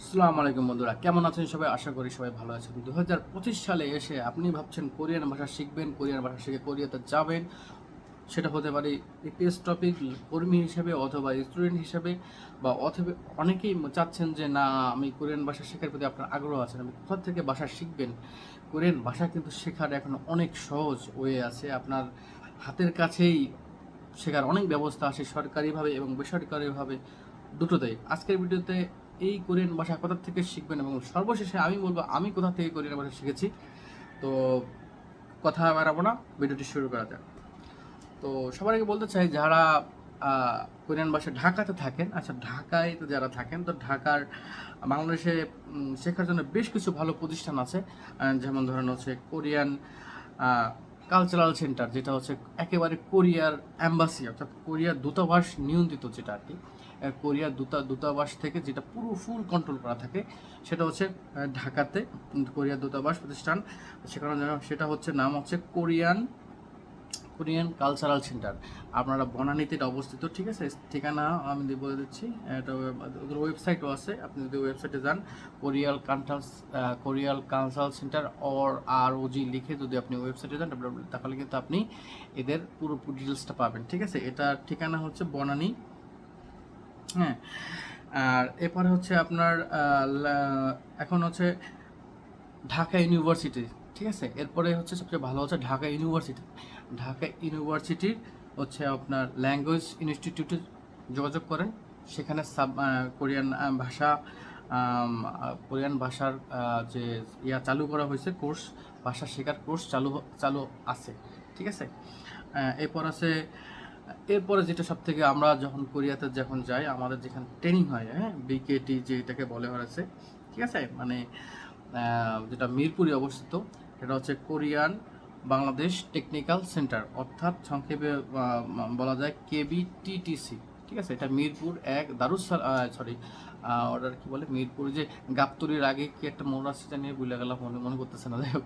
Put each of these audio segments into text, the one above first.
আসসালামু আলাইকুম বন্ধুরা, কেমন আছেন সবাই? আশা করি সবাই ভালো আছেন। দু হাজার পঁচিশ সালে এসে আপনি ভাবছেন কোরিয়ান ভাষা শিখবেন, কোরিয়ান ভাষা শিখে কোরিয়াতে যাবেন। সেটা হতে পারে ইপিএস টপিক, কর্মী হিসেবে অথবা স্টুডেন্ট হিসেবে, বা অথবা অনেকেই চাচ্ছেন যে, না, আমি কোরিয়ান ভাষা শেখার প্রতি আপনার আগ্রহ আছেন আপনি কোথা থেকে ভাষা শিখবেন? কোরিয়ান ভাষা কিন্তু শেখার এখন অনেক সহজ ওয়ে আছে। আপনার হাতের কাছেই শেখার অনেক ব্যবস্থা আছে সরকারিভাবে এবং বেসরকারিভাবে দুটোতেই। আজকের ভিডিওতে এই কোরিয়ান ভাষা কোথা থেকে শিখবেন এবং সর্বশেষে আমি বলব, আমি কোথা থেকে কোরিয়ান ভাষা শিখেছি। তো কথা বাড়াবো না, ভিডিওটি শুরু করা যাক। তো সবার আগে বলতে চাই, যারা কোরিয়ান ভাষা ঢাকাতে থাকেন আচ্ছা ঢাকায় তো যারা থাকেন, তো ঢাকার, বাংলাদেশে শেখার জন্য বেশ কিছু ভালো প্রতিষ্ঠান আছে। যেমন ধরেন হচ্ছে কোরিয়ান কালচারাল সেন্টার, যেটা হচ্ছে একেবারে কোরিয়ার অ্যাম্বাসি অর্থাৎ কোরিয়ার দূতাবাস নিয়ন্ত্রিত, যেটা আর কি। কোরিয়ার দূতা, দূতাবাস থেকে যেটা পুরো ফুল কন্ট্রোল করা থাকে, সেটা হচ্ছে ঢাকাতে কোরিয়ার দূতাবাস প্রতিষ্ঠান। সেখানে সেটা হচ্ছে নাম হচ্ছে কোরিয়ান কোরিয়ান কালচারাল সেন্টার আপনারা বনানীতে অবস্থিত, ঠিক আছে? ঠিকানা আমি বলে দিচ্ছি, এটা ওদের ওয়েবসাইটও আছে, আপনি যদি ওয়েবসাইটে যান, কোরিয়াল কান্টালস কোরিয়াল কালচারাল সেন্টার অর আর ওজি লিখে যদি আপনি ওয়েবসাইটে যান, তাহলে কিন্তু আপনি এদের পুরো ডিটেলসটা পাবেন, ঠিক আছে? এটার ঠিকানা হচ্ছে বনানী হ্যাঁ। আর এরপরে হচ্ছে আপনার এখন হচ্ছে ঢাকা ইউনিভার্সিটি, ঠিক আছে? এরপরে হচ্ছে সবচেয়ে ভালো হচ্ছে ঢাকা ইউনিভার্সিটি। ঢাকা ইউনিভার্সিটির হচ্ছে আপনার ল্যাঙ্গুয়েজ ইনস্টিটিউটে যোগাযোগ করেন। সেখানে সাব কোরিয়ান ভাষা কোরিয়ান ভাষার যে ইয়া চালু করা হয়েছে, কোর্স, ভাষা শেখার কোর্স চালু চালু আছে, ঠিক আছে? এরপর আছে এরপরে যেটা সব থেকে আমরা যখন কোরিয়াতে যখন যাই, আমাদের যেখানে ট্রেনিং হয় হ্যাঁ বিকেটি যে এটাকে বলে হয়েছে, ঠিক আছে? মানে যেটা মিরপুরে অবস্থিত, সেটা হচ্ছে কোরিয়ান বাংলাদেশ টেকনিক্যাল সেন্টার, অর্থাৎ সংক্ষেপে বলা যায় কেবিটিটিসি ঠিক আছে? এটা মিরপুর এক দারুসাল সরি ওটার কি বলে? মিরপুর যে গাবতলির আগে কি একটা মোড় আছে জানি ভুলে গেলাম, মনে মনে করতেছে না, যাই হোক।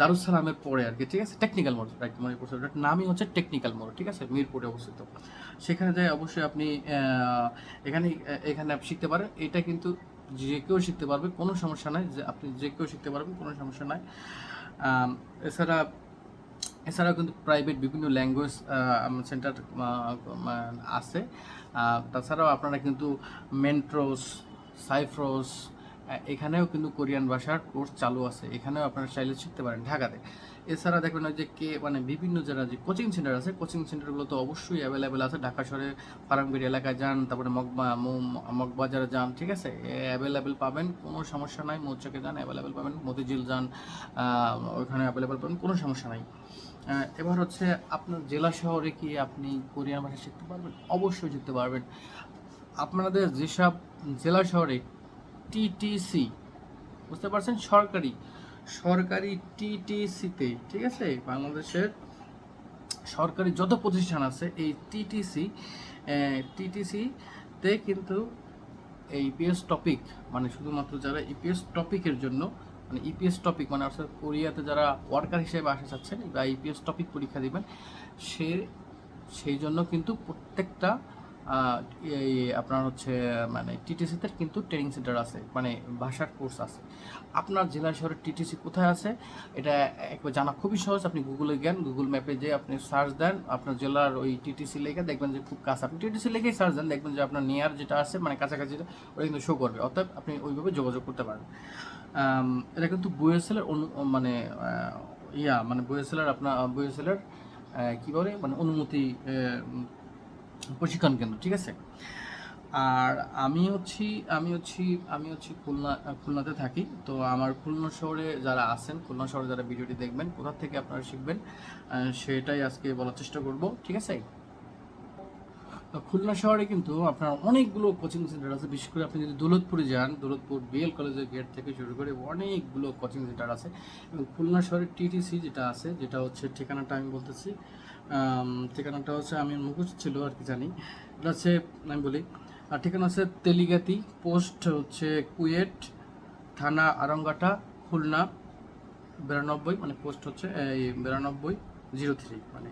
দারুসালামের পরে আর কি, ঠিক আছে? টেকনিক্যাল মোড় রাইট মনে পড়ছে। ওটার নামই হচ্ছে টেকনিক্যাল মোড়, ঠিক আছে? মিরপুরে অবস্থিত। সেখানে যাই, অবশ্যই আপনি এখানে এখানে শিখতে পারেন। এটা কিন্তু যে কেউ শিখতে পারবে, কোনো সমস্যা নাই। যে আপনি যে কেউ শিখতে পারবেন, কোনো সমস্যা নাই। এছাড়া এছাড়াও কিন্তু প্রাইভেট বিভিন্ন ল্যাঙ্গুয়েজ সেন্টার আছে। তাছাড়াও আপনারা কিন্তু মেন্ট্রোস সাইফ্রোস এখানেও কিন্তু কোরিয়ান ভাষার কোর্স চালু আছে। এখানেও আপনারা চাইলে শিখতে পারেন ঢাকাতে। এছাড়া দেখবেন যে কে মানে বিভিন্ন যারা যে কোচিং সেন্টার আছে কোচিং সেন্টারগুলো তো অবশ্যই অ্যাভেলেবেল আছে। ঢাকা শহরে ফারামগিরি এলাকায় যান, তারপরে মগবা মগবাজারে যান, ঠিক আছে? অ্যাভেলেবেল পাবেন, কোনো সমস্যা নাই। মৌচাকে যান অ্যাভেলেবেল পাবেন। মতিঝিল যান ওইখানে অ্যাভেলেবেল পাবেন, কোনো সমস্যা নাই। এবার হচ্ছে আপনার জেলা শহরে কি আপনি কোরিয়ান ভাষা শিখতে পারবেন? অবশ্যই শিখতে পারবেন। আপনাদের যেসব জেলা শহরে টিটিসি বুঝতে পারছেন? সরকারি। সরকারি টিটিসিতে ঠিক আছে? বাংলাদেশের সরকারি যত প্রতিষ্ঠান আছে, এই টিটিসি টিটিসিতে কিন্তু এই ইপিএস টপিক মানে শুধুমাত্র যারা ইপিএস টপিকের জন্য মানে ইপিএস টপিক মানে অর্থাৎ কোরিয়াতে যারা ওয়ার্কার হিসেবে আসা চাচ্ছেন, বা ইপিএস টপিক পরীক্ষা দিবেন, সে, সেই জন্য কিন্তু প্রত্যেকটা আপনার হচ্ছে মানে টিটিসিতে কিন্তু ট্রেনিং সেন্টার আছে মানে ভাষার কোর্স আছে। আপনার জেলা শহরের টিটিসি কোথায় আছে? এটা একবার জানা খুবই সহজ, আপনি গুগলে গেন গুগল ম্যাপে যে আপনি সার্চ দেন, আপনার জেলার ওই টিটিসি লেখে দেখবেন যে খুব কাছে। আপনি টিটিসি লেখেই সার্চ দেন, দেখবেন যে আপনার নিয়ার যেটা আছে মানে কাছাকাছি, ওটা কিন্তু শো করবে। অর্থাৎ আপনি ওইভাবে যোগাযোগ করতে পারেন। এটা কিন্তু বুয়েসেলের মানে ইয়া মানে বুয়েসেলের আপনার বুয়েসেলের কী বলে মানে অনুমতি প্রশিক্ষণ কেন্দ্র, ঠিক আছে? আর আমি হচ্ছি আমি হচ্ছি আমি হচ্ছি খুলনা, খুলনাতে থাকি। তো আমার খুলনা শহরে যারা আছেন, খুলনা শহরে যারা ভিডিওটি দেখবেন, কোথা থেকে আপনারা শিখবেন সেটাই আজকে বলার চেষ্টা করব, ঠিক আছে? খুলনা শহরে কিন্তু আপনার অনেকগুলো কোচিং সেন্টার আছে। বিশেষ করে আপনি যদি দৌলতপুরে যান, দৌলতপুর বিএল কলেজের গেট থেকে শুরু করে অনেকগুলো কোচিং সেন্টার আছে। এবং খুলনা শহরের টিটিসি যেটা আছে, যেটা হচ্ছে ঠিকানাটা আমি বলতেছি ঠিকানাটা হচ্ছে আমি মুখস্থ ছিল আর কি জানি। এটা হচ্ছে, আমি বলি, আর ঠিকানা হচ্ছে তেলিগাতি পোস্ট হচ্ছে কুয়েট, থানা আরঙ্গাটা, খুলনা, বিরানব্বই মানে পোস্ট হচ্ছে, এই বিরানব্বই জিরো থ্রি মানে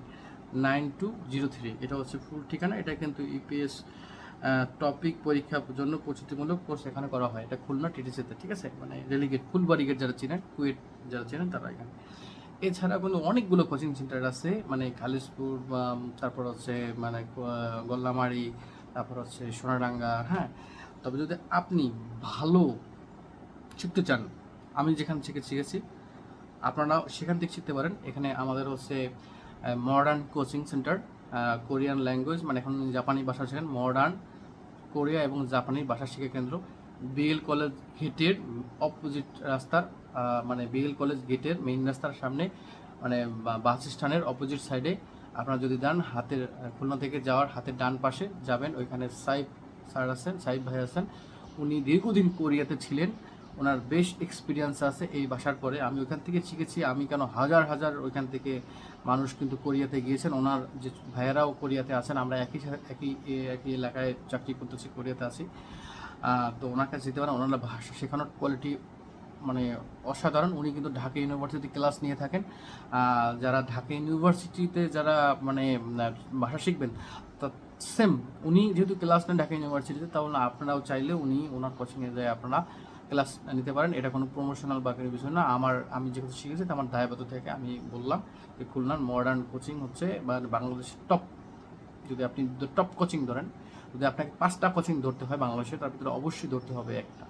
নাইন টু জিরো থ্রি। এটা হচ্ছে ফুল ঠিকানা, এটা কিন্তু ইপিএস টপিক পরীক্ষার জন্য প্রস্তুতিমূলক কোর্স এখানে করা হয়। এটা খুলনা টিটিসিতে, ঠিক আছে? মানে রেলিগেট ফুলবাড়ি গেট যারা চেনেন, কুয়েট যারা চেনেন, তারা এখানে। এছাড়া কিন্তু অনেকগুলো কোচিং সেন্টার আছে মানে খালিশপুর তারপর হচ্ছে মানে গল্লামারি, তারপর হচ্ছে সোনাডাঙ্গা হ্যাঁ? তবে যদি আপনি ভালো শিখতে চান, আমি যেখান থেকে শিখেছি আপনারা সেখান থেকে শিখতে পারেন। এখানে আমাদের হচ্ছে modern coaching centre Korean language মানে এখন জাপানি ভাষা শেখেন মডার্ন কোরিয়া এবং জাপানি ভাষা শিক্ষা কেন্দ্র। বিএল কলেজ গেটের অপোজিট রাস্তার মানে বিএল কলেজ গেটের মেইন রাস্তার সামনে মানে বাস স্ট্যান্ডের অপোজিট সাইডে আপনারা যদি যান, হাতের খুলনা থেকে যাওয়ার হাতের ডান পাশে যাবেন। ওইখানে সাইফ স্যার আছেন, সাইফ ভাই আছেন। উনি দীর্ঘদিন কোরিয়াতে ছিলেন। ওনার বেশ এক্সপিরিয়েন্স আছে এই ভাষার পরে। আমি ওইখান থেকে শিখেছি, আমি কেন হাজার হাজার ওইখান থেকে মানুষ কিন্তু কোরিয়াতে গিয়েছেন। ওনার যে ভাইয়েরাও কোরিয়াতে আছেন, আমরা একই একই একই এলাকায় চাকরি করতেছি, কোরিয়াতে আছি। তো ওনার কাছে যেতে পারেন, ওনার ভাষা শেখানোর কোয়ালিটি মানে অসাধারণ। উনি কিন্তু ঢাকা ইউনিভার্সিটি ক্লাস নিয়ে থাকেন। যারা ঢাকা ইউনিভার্সিটিতে যারা মানে ভাষা শিখবেন, তা সেম উনি যেহেতু ক্লাস নেন ঢাকা ইউনিভার্সিটিতে তাহলে আপনারাও চাইলে উনি ওনার কোচিংয়ে যায়, আপনারা ক্লাস নিতে পারেন, এটা কোনো প্রমোশনাল বা বিষয় না। আমার, আমি যেহেতু শিখেছি, আমার দায়বদ্ধ থেকে আমি বললাম যে খুলনার মডার্ন কোচিং হচ্ছে বা বাংলাদেশের টপ যদি আপনি টপ কোচিং ধরেন, যদি আপনাকে পাঁচটা কোচিং ধরতে হয় বাংলাদেশে, তার ভিতরে অবশ্যই ধরতে হবে একটা।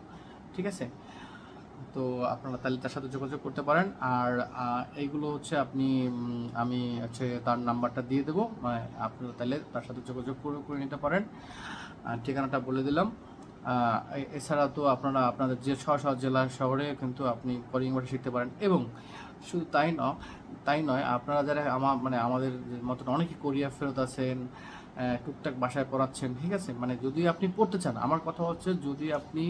ঠিক আছে? তো আপনারা তাহলে তার সাথে যোগাযোগ করতে পারেন। আর এইগুলো হচ্ছে আপনি আমি হচ্ছে তার নাম্বারটা দিয়ে দেবো। মানে আপনারা তাহলে তার সাথে যোগাযোগ করে নিতে পারেন। ঠিকানাটা বলে দিলাম। এছাড়া তো আপনারা আপনাদের যে ছয় জেলা শহরে কিন্তু আপনি কোরিং ভাষা শিখতে পারেন। এবং শুধু তাই নয় তাই নয়, আপনারা যারা আমার মানে আমাদের মতন অনেকে কোরিয়া ফেরত আছেন টুকটাক বাসায় পড়াচ্ছেন, ঠিক আছে? মানে যদি আপনি পড়তে চান, আমার কথা হচ্ছে যদি আপনি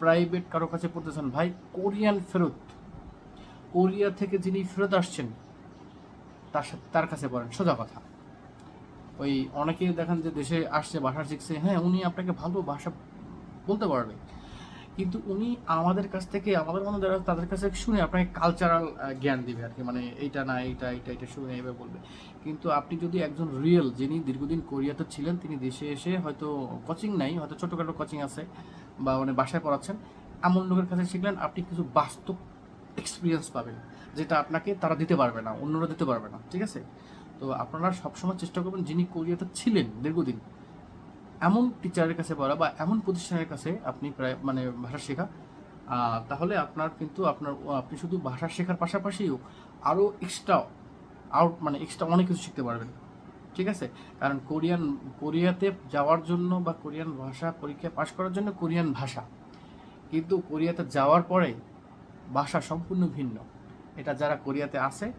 প্রাইভেট কারও কাছে পড়তে চান, ভাই, কোরিয়ান ফেরত, কোরিয়া থেকে যিনি ফেরত আসছেন, তার সাথে, তার কাছে পড়েন, সোজা কথা। ওই অনেকেই দেখেন যে দেশে আসছে, ভাষা শিখছে হ্যাঁ উনি আপনাকে ভালো ভাষা বলতে পারবে কিন্তু উনি আমাদের কাছ থেকে, আমাদের মতো যারা তাদের কাছে শুনে আপনাকে কালচারাল জ্ঞান দিবে আর কি। মানে এইটা না, এইটা এইটা এটা শুনে এভাবে বলবে। কিন্তু আপনি যদি একজন রিয়েল যিনি দীর্ঘদিন কোরিয়াতে ছিলেন, তিনি দেশে এসে হয়তো কোচিং নাই, হয়তো ছোটোখাটো কোচিং আছে বা মানে বাসায় পড়াচ্ছেন, এমন লোকের কাছে শিখলেন, আপনি কিছু বাস্তব এক্সপিরিয়েন্স পাবেন যেটা আপনাকে তারা দিতে পারবে না, অন্যরা দিতে পারবে না। ঠিক আছে? তো আপনারা সবসময় চেষ্টা করবেন, যিনি কোরিয়াতে ছিলেন দীর্ঘদিন এমন টিচারের কাছে পড়া বা এমন প্রতিষ্ঠানের কাছে আপনি প্রায় মানে ভাষা শেখা তাহলে আপনার কিন্তু আপনার আপনি শুধু ভাষা শেখার পাশাপাশিও আরও এক্সট্রা আউট মানে এক্সট্রা অনেক কিছু শিখতে পারবেন। ঠিক আছে? কারণ কোরিয়ান, কোরিয়াতে যাওয়ার জন্য বা কোরিয়ান ভাষা পরীক্ষায় পাশ করার জন্য কোরিয়ান ভাষা। কিন্তু কোরিয়াতে যাওয়ার পরে ভাষা সম্পূর্ণ ভিন্ন। এটা যারা কোরিয়াতে আছে,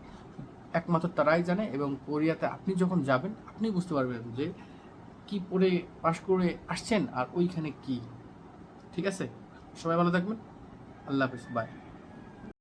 একমাত্র তারাই জানে এবং কোরিয়াতে আপনি যখন যাবেন, আপনি বুঝতে পারবেন যে কি পড়ে, পাশ করে আসছেন আর ওইখানে কি? ঠিক আছে? সবাই ভালো থাকবেন। আল্লাহ হাফিজ বাই